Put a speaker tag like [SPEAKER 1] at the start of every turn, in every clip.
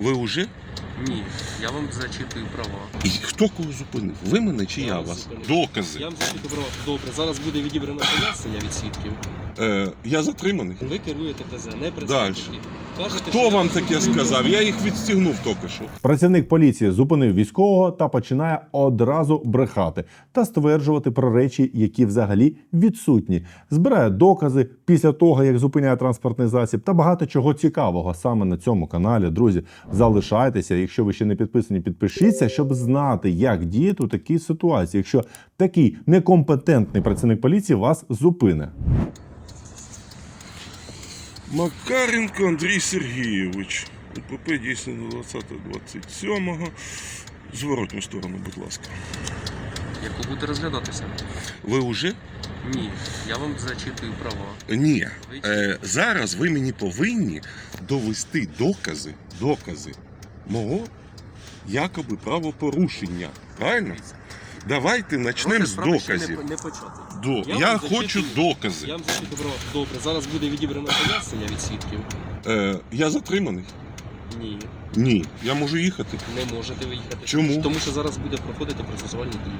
[SPEAKER 1] Ви уже?
[SPEAKER 2] Ні, я вам зачитую права.
[SPEAKER 1] І хто кого зупинив? Ви мене чи
[SPEAKER 2] Я
[SPEAKER 1] я
[SPEAKER 2] вас зупинив.
[SPEAKER 1] Докази.
[SPEAKER 2] Я вам зачитую права. Добре, зараз буде відібрано пояснення від свідків.
[SPEAKER 1] Е, я затриманий.
[SPEAKER 2] Ви керуєте ТЗ, не представники. Що
[SPEAKER 1] Хто вам таке сказав? Я їх відстігнув тільки що.
[SPEAKER 3] Працівник поліції зупинив військового та починає одразу брехати та стверджувати про речі, які взагалі відсутні. Збирає докази після того, як зупиняє транспортний засіб, та багато чого цікавого саме на цьому каналі. Друзі, залишайтеся. Якщо ви ще не підписані, підпишіться, щоб знати, як діяти у такій ситуації, якщо такий некомпетентний працівник поліції вас зупине.
[SPEAKER 1] Макаренко Андрій Сергійович. УПП дійсно на 20.27. Зворотню сторону, будь ласка.
[SPEAKER 2] Яку буде розглядатися?
[SPEAKER 1] Ви вже?
[SPEAKER 2] Ні, я вам зачитую права.
[SPEAKER 1] Ні. Е, зараз ви мені повинні довести докази, докази мого якоби правопорушення. Правильно? Давайте почнемо з доказів.
[SPEAKER 2] Не, не почати.
[SPEAKER 1] До.
[SPEAKER 2] Я
[SPEAKER 1] Я, хочу
[SPEAKER 2] зачитую.
[SPEAKER 1] докази.
[SPEAKER 2] Я вам зачитую права. Добре, зараз буде відібрано пояснення від свідків.
[SPEAKER 1] Е, я затриманий?
[SPEAKER 2] Ні,
[SPEAKER 1] Ні. Я можу їхати.
[SPEAKER 2] не можете виїхати.
[SPEAKER 1] Чому?
[SPEAKER 2] Тому що зараз буде проходити процесуальні дії.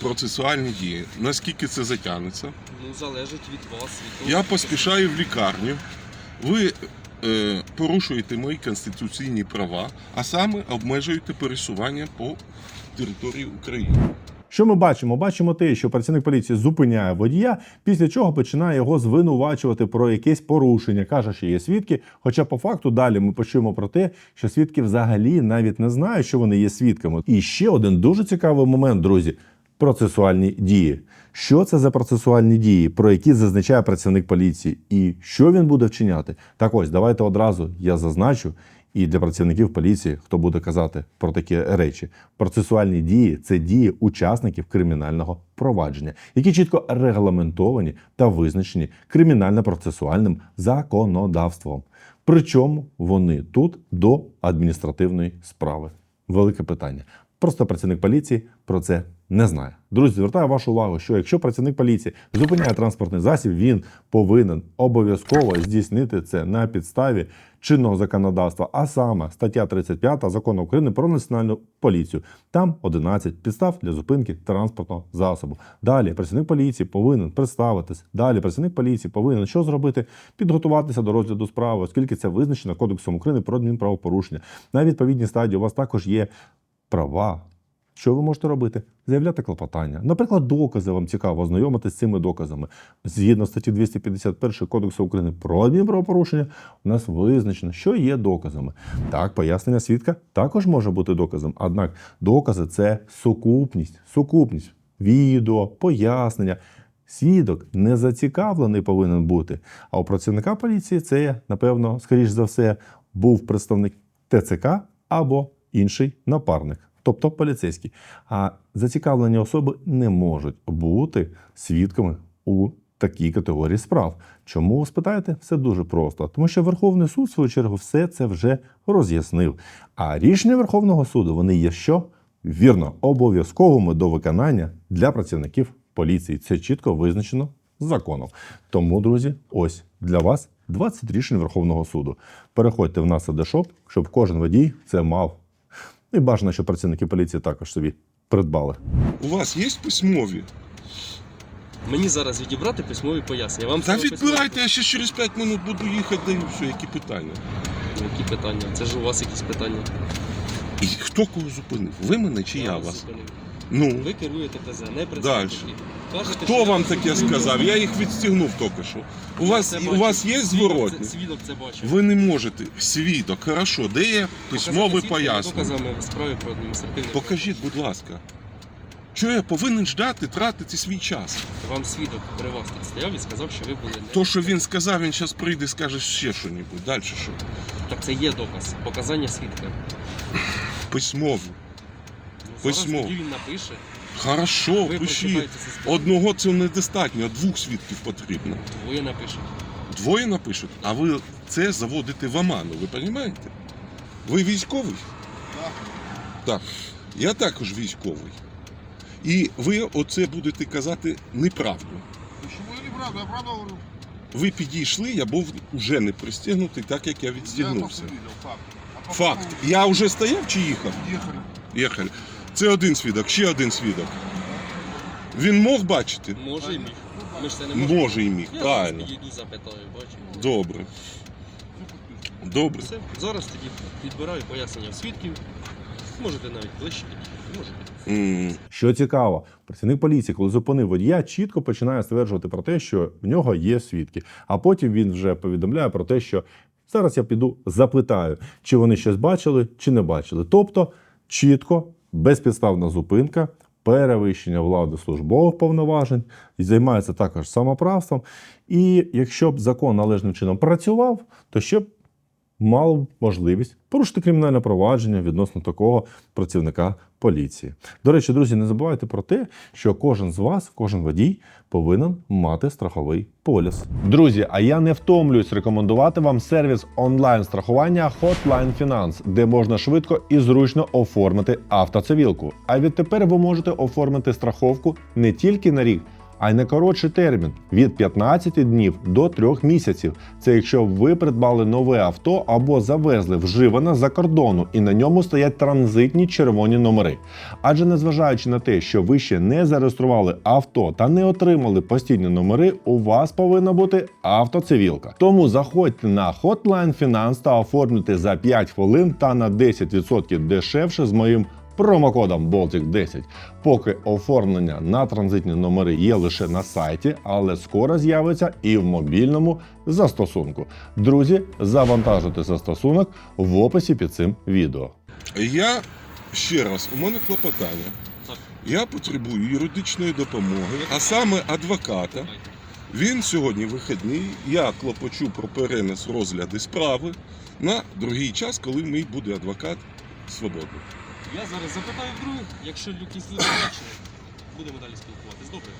[SPEAKER 1] Процесуальні дії. Наскільки це затягнеться?
[SPEAKER 2] Ну, залежить від вас. Від того,
[SPEAKER 1] Я
[SPEAKER 2] як
[SPEAKER 1] поспішаю в лікарню. Ви е, порушуєте мої конституційні права, а саме обмежуєте пересування по території України.
[SPEAKER 3] Що ми бачимо? Бачимо те, що працівник поліції зупиняє водія, після чого починає його звинувачувати про якесь порушення. каже, що є свідки. Хоча по факту далі ми почуємо про те, що свідки взагалі навіть не знають, що вони є свідками. І ще один дуже цікавий момент, друзі: процесуальні дії. Що це за процесуальні дії, про які зазначає працівник поліції, і що він буде вчиняти? Так ось, давайте одразу я зазначу. І для працівників поліції, хто буде казати про такі речі, процесуальні дії це дії учасників кримінального провадження, які чітко регламентовані та визначені кримінально-процесуальним законодавством. Причому вони тут до адміністративної справи. Велике питання. Просто працівник поліції про це не знає. Друзі, звертаю вашу увагу, що якщо працівник поліції зупиняє транспортний засіб, він повинен обов'язково здійснити це на підставі чинного законодавства, а саме стаття 35 закону України про національну поліцію. Там 11 підстав для зупинки транспортного засобу. Далі працівник поліції повинен представитись. Далі працівник поліції повинен що зробити? Підготуватися до розгляду справи, оскільки це визначено Кодексом України про адмінправопорушення. На відповідній стадії у вас також є права. Що ви можете робити? Заявляти клопотання. Наприклад, докази вам цікаво ознайомитися з цими доказами. Згідно статті 251 Кодексу України про адмінправопорушення, у нас визначено, що є доказами. Так, пояснення свідка також може бути доказом. Однак докази це сукупність, сукупність відео, пояснення. Свідок не зацікавлений повинен бути. А у працівника поліції це, напевно, скоріш за все, був представник ТЦК або інший напарник, тобто поліцейський. А зацікавлені особи не можуть бути свідками у такій категорії справ. Чому спитаєте? Все дуже просто. Тому що Верховний суд, в свою чергу, все це вже роз'яснив. А рішення Верховного суду вони є що? Вірно, обов'язковими до виконання для працівників поліції. Це чітко визначено законом. Тому, друзі, ось для вас 20 рішень Верховного суду. Переходьте в нас Адешоп, щоб кожен водій це мав. Ну, І бажано, щоб працівники поліції також собі придбали.
[SPEAKER 1] У вас є письмові?
[SPEAKER 2] Мені зараз відібрати письмові пояснення. Вам
[SPEAKER 1] Та відбирайте, я ще через 5 минут буду їхати, даю все, які питання.
[SPEAKER 2] Ну, Які питання? Це ж у вас якісь питання.
[SPEAKER 1] І хто кого зупинив? Ви мене чи я
[SPEAKER 2] вас
[SPEAKER 1] вас?
[SPEAKER 2] зупинив.
[SPEAKER 1] Ну,
[SPEAKER 2] Ви керуєте ТЗ, не
[SPEAKER 1] Дальше.
[SPEAKER 2] Кажете,
[SPEAKER 1] хто вам таке сказав? Я їх відстігнув тільки що. У вас,
[SPEAKER 2] це
[SPEAKER 1] у
[SPEAKER 2] бачу.
[SPEAKER 1] вас є
[SPEAKER 2] Свідок
[SPEAKER 1] зворотні?
[SPEAKER 2] Свідок це бачив.
[SPEAKER 1] Ви не можете. Свідок, хорошо, де є письмове
[SPEAKER 2] Показати свідка
[SPEAKER 1] пояснення?
[SPEAKER 2] Доказами в справі про адміністративне.
[SPEAKER 1] Покажіть, будь ласка. Що я повинен ждати, тратити свій час?
[SPEAKER 2] Вам свідок при вас тут стояв і сказав, що ви були не.
[SPEAKER 1] То, що він сказав, він зараз прийде і скаже ще щось. Далі що?
[SPEAKER 2] Так це є доказ. Показання свідка.
[SPEAKER 1] Письмово. Письмо.
[SPEAKER 2] Зараз він напише.
[SPEAKER 1] Хорошо,
[SPEAKER 2] Ви
[SPEAKER 1] пишіть.
[SPEAKER 2] прочитаєте це справу.
[SPEAKER 1] Одного це недостатньо, двох свідків потрібно.
[SPEAKER 2] Двоє напише.
[SPEAKER 1] Двоє напишуть, а ви це заводите в оману, ви розумієте? Ви військовий? Так. Так. Я також військовий. І ви оце будете казати неправду.
[SPEAKER 4] Почему я неправда? Я правда говорю.
[SPEAKER 1] Ви підійшли, я був уже не пристегнутий, так як я
[SPEAKER 4] Я
[SPEAKER 1] відстігнувся.
[SPEAKER 4] просто видел факт.
[SPEAKER 1] Факт. Я вже стояв чи їхав?
[SPEAKER 4] Ехали.
[SPEAKER 1] Їхали. Це один свідок, ще один свідок. Він мог бачити?
[SPEAKER 2] Може і міг. Ми ж це не можемо.
[SPEAKER 1] Може і міг,
[SPEAKER 2] Я зараз
[SPEAKER 1] правильно.
[SPEAKER 2] підійду, запитаю, бачу.
[SPEAKER 1] Добре. Добре.
[SPEAKER 2] Все, зараз тоді підбираю пояснення свідків. Можете навіть ближче підійти. Можете.
[SPEAKER 1] М,
[SPEAKER 3] Що цікаво, працівник поліції, коли зупинив водія, чітко починає стверджувати про те, що в нього є свідки. А потім він вже повідомляє про те, що зараз я піду запитаю, чи вони щось бачили, чи не бачили. Тобто чітко, безпідставна зупинка, перевищення влади службових повноважень, займається також самоправством. І якщо б закон належним чином працював, то ще б мав можливість порушити кримінальне провадження відносно такого працівника поліції. До речі, друзі, не забувайте про те, що кожен з вас, кожен водій повинен мати страховий поліс. Друзі, а я не втомлююсь рекомендувати вам сервіс онлайн страхування Hotline Finance, де можна швидко і зручно оформити автоцивілку. А відтепер ви можете оформити страховку не тільки на рік а й на коротший термін від 15 днів до 3 місяців. Це якщо ви придбали нове авто або завезли вживане за кордону, і на ньому стоять транзитні червоні номери. Адже незважаючи на те, що ви ще не зареєстрували авто та не отримали постійні номери, у вас повинна бути автоцивілка. Тому заходьте на Hotline Finance та оформлюйте за 5 хвилин та на 10% дешевше з моїм промокодом Baltic 10. Поки оформлення на транзитні номери є лише на сайті, але скоро з'явиться і в мобільному застосунку. Друзі, завантажуйте застосунок в описі під цим відео.
[SPEAKER 1] Я ще раз, у мене клопотання. Я потребую юридичної допомоги, а саме адвоката. Він сьогодні вихідний. Я клопочу про перенес розгляди справи на другий час, коли мій буде адвокат свободний.
[SPEAKER 2] Я зараз запитаю в других, якщо якісь люди бачили, будемо далі спілкуватись. Добре?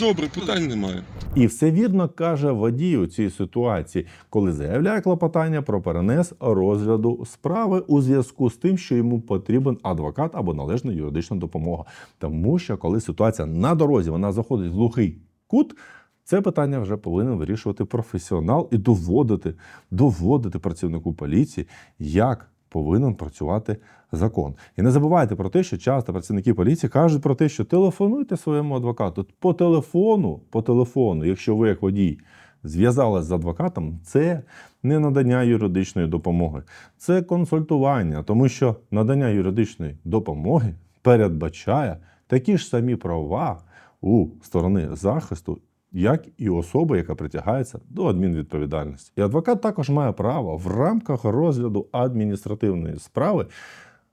[SPEAKER 1] Добре, питань немає.
[SPEAKER 3] І все вірно каже водій у цій ситуації, коли заявляє клопотання про перенес розгляду справи у зв'язку з тим, що йому потрібен адвокат або належна юридична допомога. Тому що коли ситуація на дорозі вона заходить в глухий кут. Це питання вже повинен вирішувати професіонал і доводити, доводити працівнику поліції, як повинен працювати закон. І не забувайте про те, що часто працівники поліції кажуть про те, що телефонуйте своєму адвокату по телефону, по телефону, якщо ви як водій зв'язалися з адвокатом, це не надання юридичної допомоги, це консультування, тому що надання юридичної допомоги передбачає такі ж самі права у сторони захисту як і особа, яка притягається до адмінвідповідальності. І адвокат також має право в рамках розгляду адміністративної справи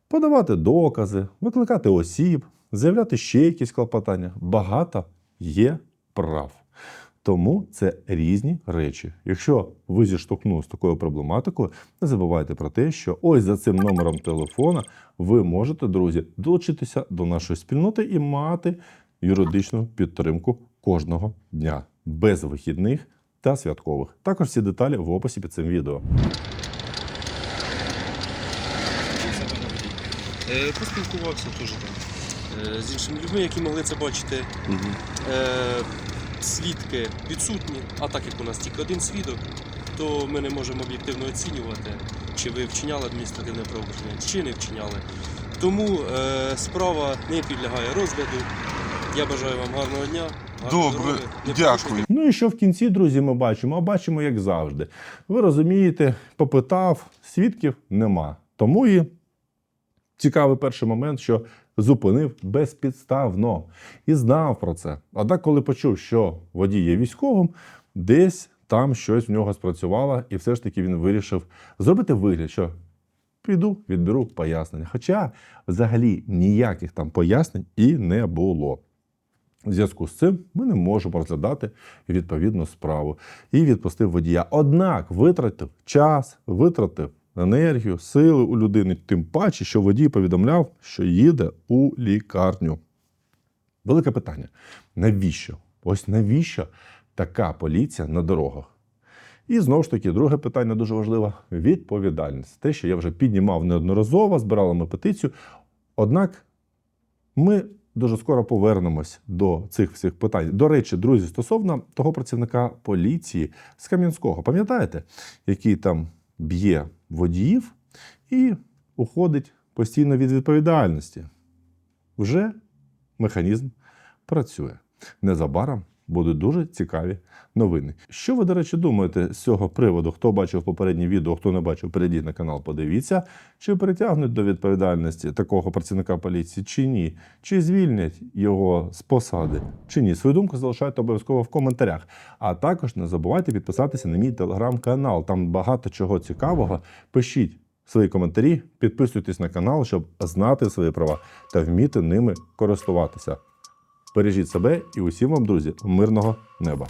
[SPEAKER 3] подавати докази, викликати осіб, заявляти ще якісь клопотання. Багато є прав. Тому це різні речі. Якщо ви зіштовхнули з такою проблематикою, не забувайте про те, що ось за цим номером телефона ви можете, друзі, долучитися до нашої спільноти і мати юридичну підтримку кожного дня без вихідних та святкових. Також всі деталі в описі під цим відео.
[SPEAKER 2] Е, поспілкувався теж там е, з іншими людьми, які могли це бачити. Е, свідки відсутні, а так як у нас тільки один свідок, то ми не можемо об'єктивно оцінювати, чи ви вчиняли адміністративне правопорушення, чи не вчиняли. Тому е, справа не підлягає розгляду. Я бажаю вам гарного дня.
[SPEAKER 1] Добре, дякую.
[SPEAKER 3] Ну і що в кінці, друзі, ми бачимо? А бачимо, як завжди. Ви розумієте, попитав, свідків нема. Тому і цікавий перший момент, що зупинив безпідставно і знав про це. А так, коли почув, що водій є військовим, десь там щось в нього спрацювало, і все ж таки він вирішив зробити вигляд, що піду, відберу пояснення. Хоча взагалі ніяких там пояснень і не було. В зв'язку з цим ми не можемо розглядати відповідну справу і відпустив водія. Однак витратив час, витратив енергію, сили у людини, тим паче, що водій повідомляв, що їде у лікарню. Велике питання: навіщо? Ось навіщо така поліція на дорогах? І знову ж таки, друге питання дуже важливе відповідальність. Те, що я вже піднімав неодноразово, збирали ми петицію. Однак ми дуже скоро повернемось до цих всіх питань. До речі, друзі, стосовно того працівника поліції з Кам'янського, пам'ятаєте, який там б'є водіїв і уходить постійно від відповідальності. Вже механізм працює. Незабаром будуть дуже цікаві новини. Що ви, до речі, думаєте з цього приводу? Хто бачив попереднє відео, хто не бачив, перейдіть на канал, подивіться, чи притягнуть до відповідальності такого працівника поліції, чи ні, чи звільнять його з посади, чи ні. Свою думку залишайте обов'язково в коментарях. А також не забувайте підписатися на мій телеграм-канал. Там багато чого цікавого. Пишіть свої коментарі, підписуйтесь на канал, щоб знати свої права та вміти ними користуватися. Бережіть себе і усім вам, друзі, мирного неба.